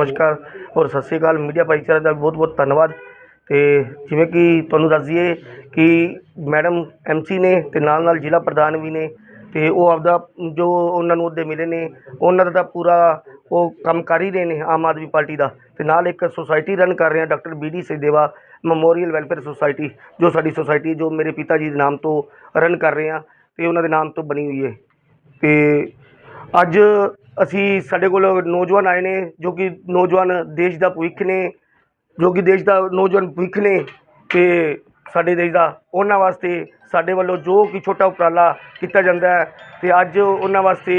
ਨਮਸਕਾਰ ਔਰ ਸਤਿ ਸ਼੍ਰੀ ਅਕਾਲ ਮੀਡੀਆ ਭਾਈਚਾਰੇ ਦਾ ਬਹੁਤ ਬਹੁਤ ਧੰਨਵਾਦ। ਤੇ ਜਿਵੇਂ ਕਿ ਤੁਹਾਨੂੰ ਦੱਸ ਦਈਏ ਕਿ ਮੈਡਮ ਐਮਸੀ ਨੇ ਤੇ ਨਾਲ ਨਾਲ ਜ਼ਿਲ੍ਹਾ ਪ੍ਰਧਾਨ ਵੀ ਨੇ ਤੇ ਉਹ ਆਪਦਾ ਜੋ ਉਹਨਾਂ ਨੂੰ ਅਹੁਦੇ ਮਿਲੇ ਨੇ, ਉਹਨਾਂ ਦਾ ਤਾਂ ਪੂਰਾ ਉਹ ਕੰਮ ਕਰ ਹੀ ਰਹੇ ਨੇ ਆਮ ਆਦਮੀ ਪਾਰਟੀ ਦਾ ਤੇ ਨਾਲ ਇੱਕ ਸੁਸਾਇਟੀ ਰਨ ਕਰ ਰਹੇ ਆ doctor B D Sachdeva memorial welfare society, ਜੋ ਸਾਡੀ ਸੁਸਾਇਟੀ ਜੋ ਮੇਰੇ ਪਿਤਾ ਜੀ ਦੇ ਨਾਮ ਤੋਂ ਰਨ ਕਰ ਰਹੇ ਆ ਤੇ ਉਹਨਾਂ ਦੇ ਨਾਮ ਤੋਂ ਬਣੀ ਹੋਈ ਹੈ। ਤੇ ਅੱਜ ਅਸੀਂ ਸਾਡੇ ਕੋਲ ਨੌਜਵਾਨ ਆਏ ਨੇ ਜੋ ਕਿ ਨੌਜਵਾਨ ਦੇਸ਼ ਦਾ ਭਵਿੱਖ ਨੇ ਜੋ ਕਿ ਦੇਸ਼ ਦਾ ਨੌਜਵਾਨ ਭਵਿੱਖ ਨੇ ਅਤੇ ਸਾਡੇ ਦੇਸ਼ ਦਾ ਉਹਨਾਂ ਵਾਸਤੇ ਸਾਡੇ ਵੱਲੋਂ ਜੋ ਕਿ ਛੋਟਾ ਉਪਰਾਲਾ ਕੀਤਾ ਜਾਂਦਾ ਹੈ ਤੇ ਅੱਜ ਉਹਨਾਂ ਵਾਸਤੇ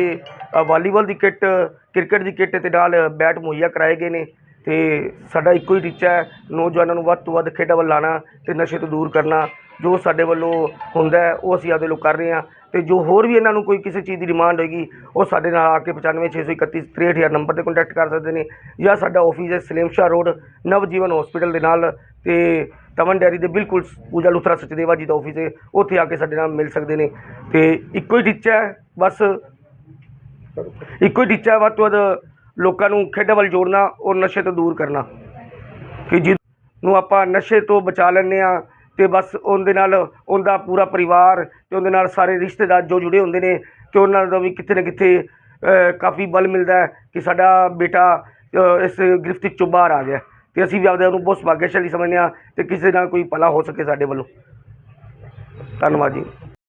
ਅ, ਵਾਲੀਬਾਲ ਦੀ ਕਿੱਟ ਕ੍ਰਿਕਟ ਦੀ ਕਿੱਟ ਅਤੇ ਨਾਲ ਬੈਟ ਮੁਹੱਈਆ ਕਰਵਾਏ ਗਏ ਨੇ ਅਤੇ ਸਾਡਾ ਇੱਕੋ ਹੀ ਟੀਚਾ ਹੈ ਨੌਜਵਾਨਾਂ ਨੂੰ ਵੱਧ ਤੋਂ ਵੱਧ ਖੇਡਾਂ ਵੱਲ ਲਾਉਣਾ ਅਤੇ ਨਸ਼ੇ ਤੋਂ ਦੂਰ ਕਰਨਾ ਜੋ ਸਾਡੇ ਵੱਲੋਂ ਹੁੰਦਾ ਉਹ ਅਸੀਂ ਆਪਦੇ ਲੋਕ ਕਰ ਰਹੇ ਹਾਂ। ਤੇ ਜੋ ਹੋਰ ਵੀ ਇਹਨਾਂ ਨੂੰ ਕੋਈ ਕਿਸੇ ਚੀਜ਼ ਦੀ ਡਿਮਾਂਡ ਹੋਏਗੀ, ਉਹ ਸਾਡੇ ਨਾਲ ਆ ਕੇ 95631 63000 ਨੰਬਰ ਤੇ ਕੰਟੈਕਟ ਕਰ ਸਕਦੇ ਨੇ ਜਾਂ ਸਾਡਾ ਆਫਿਸ ਹੈ ਸਲੇਮਸ਼ਾ ਸ਼ਾਹ ਰੋਡ, ਨਵਜੀਵਨ ਹਸਪੀਟਲ ਦੇ ਨਾਲ ਤੇ ਤਮਨ ਡੈਰੀ ਦੇ ਬਿਲਕੁਲ ਪੂਜਾ ਲੁਥਰਾ ਸਚਦੇਵਾ ਜੀ ਦਾ ਆਫਿਸ ਹੈ, ਉੱਥੇ ਆ ਕੇ ਸਾਡੇ ਨਾਲ ਮਿਲ ਸਕਦੇ ਨੇ। ਤੇ ਇੱਕੋ ਹੀ ਟੀਚਾ ਹੈ, ਬਸ ਇੱਕੋ ਹੀ ਟੀਚਾ ਹੈ, ਵੱਧ ਤੋਂ ਵੱਧ ਲੋਕਾਂ ਨੂੰ ਖੇਡਾਂ ਵੱਲ ਜੋੜਨਾ ਔਰ ਨਸ਼ੇ ਤੋਂ ਦੂਰ ਕਰਨਾ। ਕਿ ਜਿਸ ਨੂੰ ਆਪਾਂ ਨਸ਼ੇ ਤੋਂ ਬਚਾ ਲੈਂਦੇ ਆ ਤੇ ਬਸ ਉਹਦੇ ਨਾਲ ਉਹਦਾ ਪੂਰਾ ਪਰਿਵਾਰ ਤੇ ਉਹਦੇ ਨਾਲ ਸਾਰੇ ਰਿਸ਼ਤੇਦਾਰ ਜੋ ਜੁੜੇ ਹੁੰਦੇ ਨੇ ਤੇ ਉਹਨਾਂ ਦਾ ਵੀ ਕਿਤੇ ਨਾ ਕਿਤੇ ਕਾਫੀ ਬਲ ਮਿਲਦਾ ਕਿ ਸਾਡਾ ਬੇਟਾ ਇਸ ਗ੍ਰਿਫਤ ਚੋਂ ਬਾਹਰ ਆ ਗਿਆ। ਤੇ ਅਸੀਂ ਵੀ ਆਪਦੇ ਨੂੰ ਬਹੁਤ ਭਾਗਿਆਸ਼ਾਲੀ ਸਮਝਦੇ ਹਾਂ ਤੇ ਕਿਸੇ ਨਾਲ ਕੋਈ ਭਲਾ ਹੋ ਸਕੇ ਸਾਡੇ ਵੱਲੋਂ। ਧੰਨਵਾਦ ਜੀ।